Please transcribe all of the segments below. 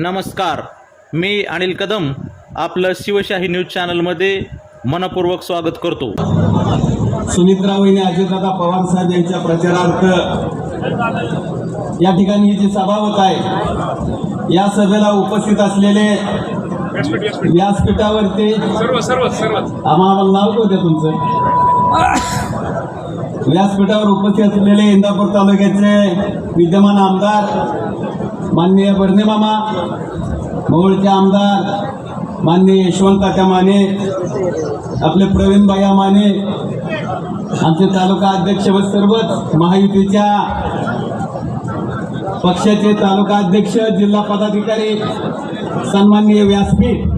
नमस्कार. मी अनिल कदम आपलं शिवशाही न्यूज चॅनलमध्ये मनपूर्वक स्वागत करतो. सुमित्रा वहिनी अजितदादा पवार साहेब यांच्या प्रचारार्थ या ठिकाणी ही जी सभा होत आहे या सभेला उपस्थित असलेले व्यासपीठावरती सर्व आम्हाला नाव होते तुमचं? व्यासपीठावर उपस्थित असलेले इंदापूर तालुक्याचे विद्यमान आमदार माननीय बर्ने मामा मोहोळचे आमदार माननीय यशवंतात्या माने आपले प्रवीणबाई माने आमचे तालुका अध्यक्ष व सर्वच महायुतीच्या पक्षाचे तालुका अध्यक्ष जिल्हा पदाधिकारी सन्माननीय व्यासपीठ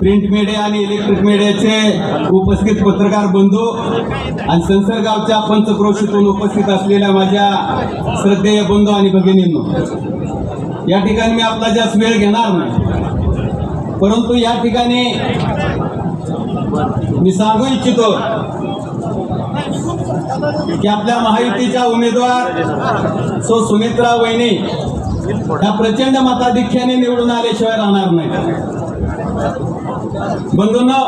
प्रिंट मीडिया आणि इलेक्ट्रिक मीडियाचे उपस्थित पत्रकार बंधू आणि संसर्गावच्या पंचक्रोशीतून उपस्थित असलेल्या माझ्या श्रद्धेय बंधू आणि भगिनींनो या ठिकाणी मी आपला जास्त वेळ घेणार नाही. परंतु या ठिकाणी मी सांगू इच्छितो की आपल्या महायुतीच्या उमेदवार सो सुमित्रा वहिनी ह्या प्रचंड मताधिक्याने निवडून आल्याशिवाय राहणार नाही. बंधूंना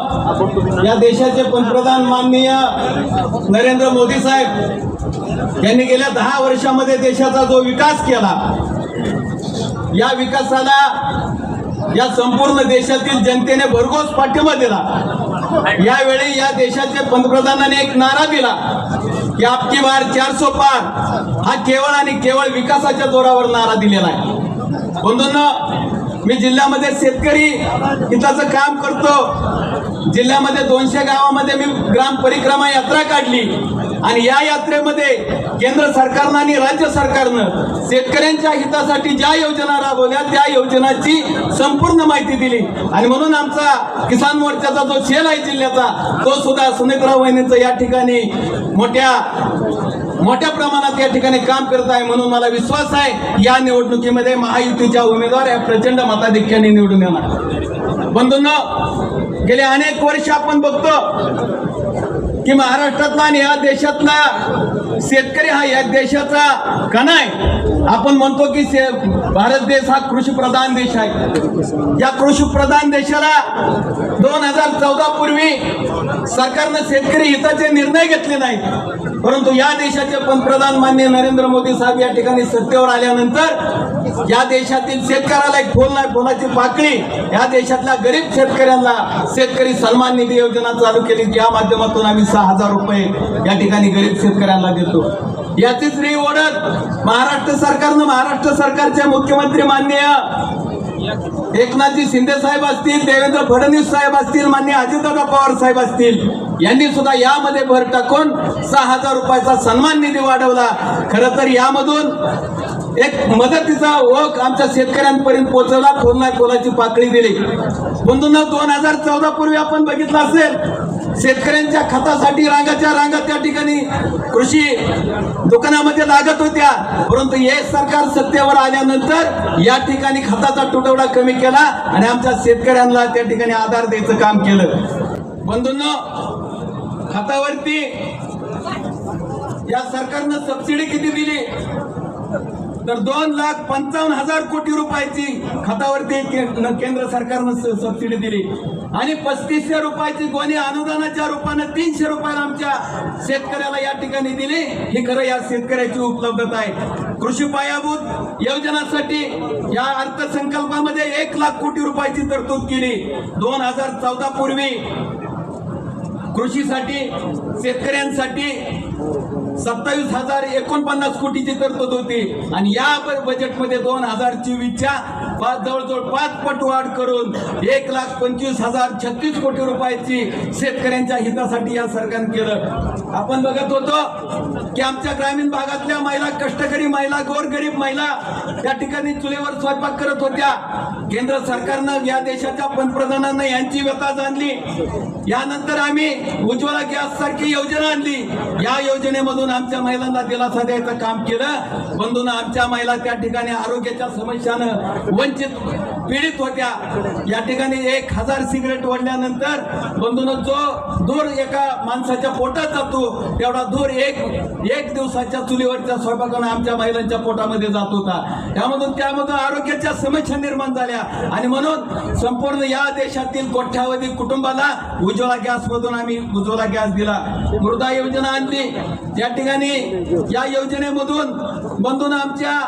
या देशाचे पंतप्रधान माननीय नरेंद्र मोदी साहेब यांनी गेल्या दहा वर्षामध्ये देशाचा जो विकास केला या विकासाला या संपूर्ण देशातील जनतेने भरघोस पाठिंबा दिला. यावेळी या देशाचे पंतप्रधानांनी एक नारा दिला. की आपकी बार चारसो पार हा केवळ आणि केवळ विकासाच्या जोरावर नारा दिलेला आहे. बंधूंना मी जिल्ह्यामध्ये शेतकरी हिताचं काम करतो. जिल्ह्यामध्ये दोनशे गावामध्ये मी ग्राम परिक्रमा यात्रा काढली. आणि या यात्रेमध्ये केंद्र सरकारनं आणि राज्य सरकारनं शेतकऱ्यांच्या हितासाठी ज्या योजना राबवल्या त्या योजनाची संपूर्ण माहिती दिली. आणि म्हणून आमचा किसान मोर्चाचा जो शेल आहे जिल्ह्याचा तो सुद्धा सुनेत्रा वहिनीचं या ठिकाणी मोठ्या मोठ्या प्रमाणात या ठिकाणी काम करत आहे म्हणून मला विश्वास आहे या निवडणुकीमध्ये महायुतीच्या उमेदवार या प्रचंड मताधिक्याने निवडून येणार. बंधूंना गेले अनेक वर्ष आपण बघतो की महाराष्ट्रातला आणि या देशातला शेतकरी हा या देशाचा कणा आहे आपण म्हणतो की शे- भारत देश हा कृषी प्रधान देश आहे. या कृषी प्रधान देशाला दोन हजार चौदा पूर्वी सरकारनं शेतकरी हिताचे निर्णय घेतले नाही परंतु या देशाचे पंतप्रधान मान्य नरेंद्र मोदी साहेब या ठिकाणी सत्तेवर आल्यानंतर या देशातील शेतकऱ्याला एक फोन नाही फोनाची पाकळी. या देशातल्या गरीब शेतकऱ्यांना शेतकरी सन्मान निधी योजना चालू केली. या माध्यमातून आम्ही सहा हजार रुपये या ठिकाणी गरीब शेतकऱ्यांना देतो. याचीच री ओढत महाराष्ट्र सरकारनं महाराष्ट्र सरकारचे मुख्यमंत्री माननीय एकनाथजी शिंदे साहेब असतील देवेंद्र फडणवीस साहेब असतील मान्य अजितदादा पवार साहेब असतील यांनी सुद्धा यामध्ये भर टाकून सहा हजार रुपयाचा सन्मान निधी वाढवला. खरं तर यामधून एक मदतीचा ओळख आमच्या शेतकऱ्यांपर्यंत पोहोचवला फोन कोलाची पातळी दिली. बंधूंना दोन हजार चौदा पूर्वी आपण बघितलं असेल शेतकऱ्यांच्या खतासाठी रांगाच्या रांगा त्या ठिकाणी कृषी दुकानामध्ये लागत होत्या. परंतु हे सरकार सत्तेवर आल्यानंतर या ठिकाणी खताचा तुटवडा कमी केला आणि आमच्या शेतकऱ्यांना त्या ठिकाणी आधार द्यायचं काम केलं. बंधूंना खतावरती या सरकारनं सबसिडी किती दिली? तर दोन लाख पंचावन्न हजार कोटी रुपयाची खतावरती केंद्र सरकारनं सबसिडी दिली. आणि पस्तीसशे रुपयाची गोणी अनुदानाच्या रूपानं तीनशे रुपयाला आमच्या शेतकऱ्याला या ठिकाणी दिली. ही खरं या शेतकऱ्याची उपलब्धता आहे. कृषी पायाभूत योजनासाठी या अर्थसंकल्पामध्ये एक लाख कोटी रुपयाची तरतूद केली. दोन हजार चौदा पूर्वी कृषीसाठी शेतकऱ्यांसाठी सत्तावीस हजार एकोणपन्नास कोटीची तरतूद होती. आणि या बजेटमध्ये दोन हजार चोवीसच्या पाच जवळजवळ पाच पट वाढ करून एक लाख पंचवीस हजार छत्तीस कोटी रुपयाची शेतकऱ्यांच्या हितासाठी या सरकारने केलं. आपण बघत होतो की आमच्या ग्रामीण भागातल्या महिला कष्टकरी महिला गोरगरीब महिला त्या ठिकाणी चुलीवर स्वयंपाक करत होत्या. केंद्र सरकारनं या देशाच्या पंतप्रधानांना यांची व्यथा आणली. यानंतर आम्ही उज्ज्वला गॅस सारखी योजना आणली. या योजनेमधून आमच्या महिलांना दिलासा द्यायचं काम केलं. बंधून आमच्या महिला त्या ठिकाणी आरोग्याच्या समस्यानं वंचित पीडित होत्या. या ठिकाणी एक हजार सिगरेट ओढल्यानंतर बंधून जो दूर एका माणसाच्या पोटात जातो तेवढा दूर एक एक दिवसाच्या चुलीवरच्या स्वयंपाकानं आमच्या महिलांच्या पोटामध्ये जात होता. त्यामधून त्यामधून आरोग्याच्या समस्या निर्माण झाल्या. आणि म्हणून संपूर्ण या देशातील कोट्यावधी कुटुंबाला उज्ज्वला गॅस मधून आम्ही उज्ज्वला गॅस दिला. मृदा योजना आणली. या ठिकाणी या योजनेमधून बंधून आमच्या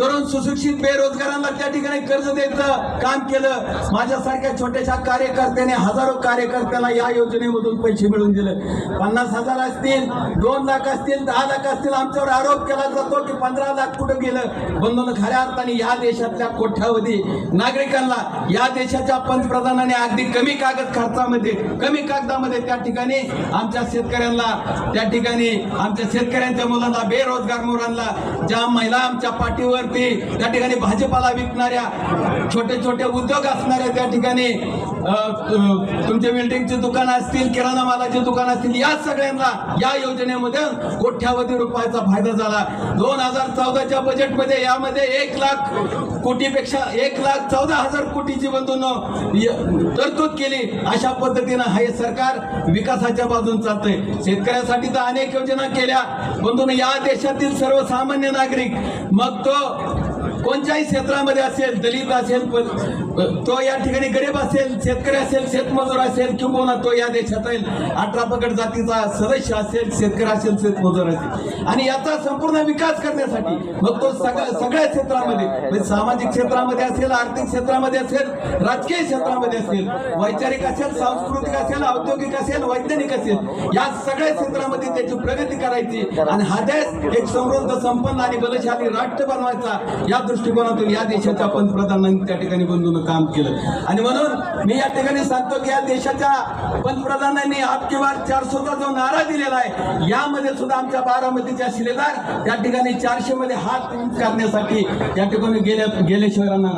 तरुण सुशिक्षित बेरोजगारांना त्या ठिकाणी कर्ज द्यायचं काम केलं. माझ्यासारख्या छोट्याशा कार्यकर्त्याने हजारो कार्यकर्त्याला या योजनेमधून पैसे मिळवून दिले. पन्नास हजार असतील दोन लाख असतील दहा लाख असतील आमच्यावर आरोप केला जातो की पंधरा लाख कुठं गेलं? बंधून खऱ्या अर्थाने या देशातल्या कोट्यावधी नागरिकांना या देशाच्या पंतप्रधानाने अगदी कमी कागद खर्चामध्ये कमी कागदामध्ये त्या ठिकाणी आमच्या शेतकऱ्यांना त्या ठिकाणी आमच्या शेतकऱ्यांच्या मुलांना बेरोजगार मुलांना ज्या महिला आमच्या पाठीवरती त्या ठिकाणी भाजीपाला विकणाऱ्या छोटे छोटे उद्योग असणाऱ्या त्या ठिकाणी तुमचे बिल्डिंगचे दुकान असतील किराणा मालाचे दुकान असतील या सगळ्यांना या योजनेमध्ये कोट्यावधी रुपयाचा फायदा झाला. दोन हजार चौदाच्या बजेटमध्ये यामध्ये एक लाख कोटीपेक्षा एक लाख चौदा हजार कोटीची बंधून तरतूद केली. अशा पद्धतीनं हे सरकार विकासाच्या बाजून चालतंय. शेतकऱ्यासाठी तर अनेक योजना केल्या. बंधून या देशातील सर्वसामान्य नागरिक मग तो कोणत्याही क्षेत्रामध्ये असेल दलित असेल पण तो या ठिकाणी गरीब असेल शेतकरी असेल शेतमजूर असेल किंवा तो या देशातील अठरा पकड जातीचा सदस्य असेल शेतकरी असेल शेतमजूर असेल. आणि याचा संपूर्ण विकास करण्यासाठी मग तो सगळ्या सगळ्या क्षेत्रामध्ये म्हणजे सामाजिक क्षेत्रामध्ये असेल आर्थिक क्षेत्रामध्ये असेल राजकीय क्षेत्रामध्ये असेल वैचारिक असेल सांस्कृतिक असेल औद्योगिक असेल वैज्ञानिक असेल या सगळ्या क्षेत्रामध्ये त्याची प्रगती करायची. आणि हा देश एक समृद्ध संपन्न आणि बलशाली राष्ट्र बनवायचा. या दृष्टिकोनातून या देशाच्या पंतप्रधानांनी त्या ठिकाणी बंधून काम केलं. आणि म्हणून मी या ठिकाणी सांगतो की या देशाच्या पंतप्रधानांनी आपकी चार चारशेचा जो नारा दिलेला आहे यामध्ये सुद्धा आमच्या बारामतीच्या शिलेदार त्या ठिकाणी चारशे मध्ये हात करण्यासाठी या ठिकाणी गेल्या गेले शहरांना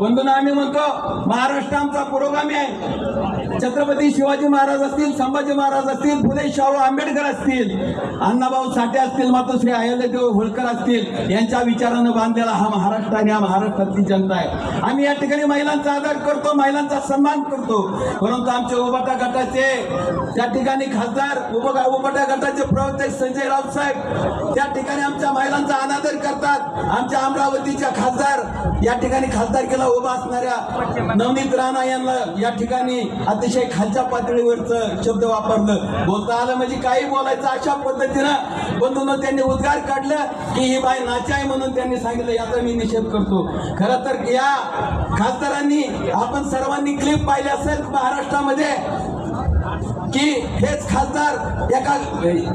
बंधून आम्ही म्हणतो महाराष्ट्र आमचा पुरोगामी आहे. छत्रपती शिवाजी महाराज असतील संभाजी महाराज असतील फुले शाहू आंबेडकर असतील अण्णाभाऊ साठे असतील मातोश्री अहिल्यादेव होळकर असतील यांच्या विचारानं बांधलेला हा महाराष्ट्र आणि हा महाराष्ट्रातली जनता आहे. आम्ही या ठिकाणी महिलांचा आदर करतो महिलांचा सन्मान करतो. परंतु आमचे उबाटा गटाचे त्या ठिकाणी खासदार उबा उबाटा गटाचे प्रवर्तक संजय राऊत साहेब त्या ठिकाणी आमच्या महिलांचा अनादर करतात. आमच्या अमरावतीच्या खासदार या ठिकाणी खासदार केला उभा असणाऱ्या नवनीत राणा यांना या ठिकाणी अतिशय खालच्या पातळीवरचं शब्द वापरलं. बोलता आलं म्हणजे काही बोलायचं अशा पद्धतीनं बंधून त्यांनी उद्गार काढलं की ही बाई नाचाय आहे म्हणून त्यांनी सांगितलं याचा मी निषेध करतो. खरं तर या खासदारांनी आपण सर्वांनी क्लिप पाहिले असेल महाराष्ट्रामध्ये की हेच खासदार एका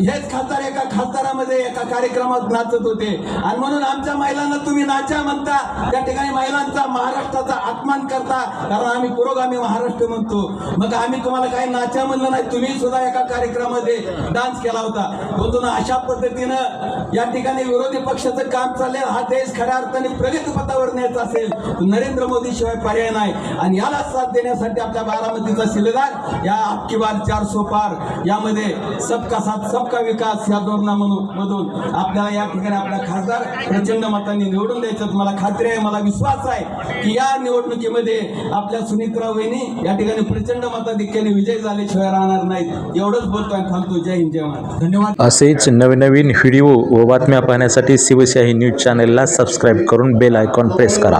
हेच खासदार एका खासदारामध्ये एका कार्यक्रमात नाचत होते. आणि म्हणून आमच्या महिलांना तुम्ही नाचा म्हणता त्या ठिकाणी महिलांचा महाराष्ट्राचा अपमान करता कारण आम्ही पुरोगामी महाराष्ट्र म्हणतो. मग आम्ही तुम्हाला काही नाचा म्हणलं नाही तुम्ही सुद्धा एका कार्यक्रमामध्ये डान्स केला होता. म्हणून अशा पद्धतीनं या ठिकाणी विरोधी पक्षाचं काम चाललंय. हा देश खऱ्या अर्थाने प्रगतीपथावर न्यायचा असेल नरेंद्र मोदी शिवाय पर्याय नाही. आणि याला साथ देण्यासाठी आपल्या बारामतीचा शिलेदार या आपकी बार चारसो पार यामध्ये सबका साथ सबका विकास या धोरणामधून आपल्याला या ठिकाणी आपला खासदार प्रचंड मतांनी निवडून द्यायचं. मला खात्री आहे मला विश्वास आहे की या निवडणुकीमध्ये आपल्या सुनीत्रा वहिनी या ठिकाणी प्रचंड मताधिक्याने विजय झाल्याशिवाय राहणार नाहीत. एवढंच बोलतो आणि थांबतो जय हिंद जय महाराज धन्यवाद असेच नवनवीन व्हिडिओ व बातम्या पाहण्यासाठी शिवशाही न्यूज चॅनलला सबस्क्राईब करून बेल आयकॉन प्रेस करा.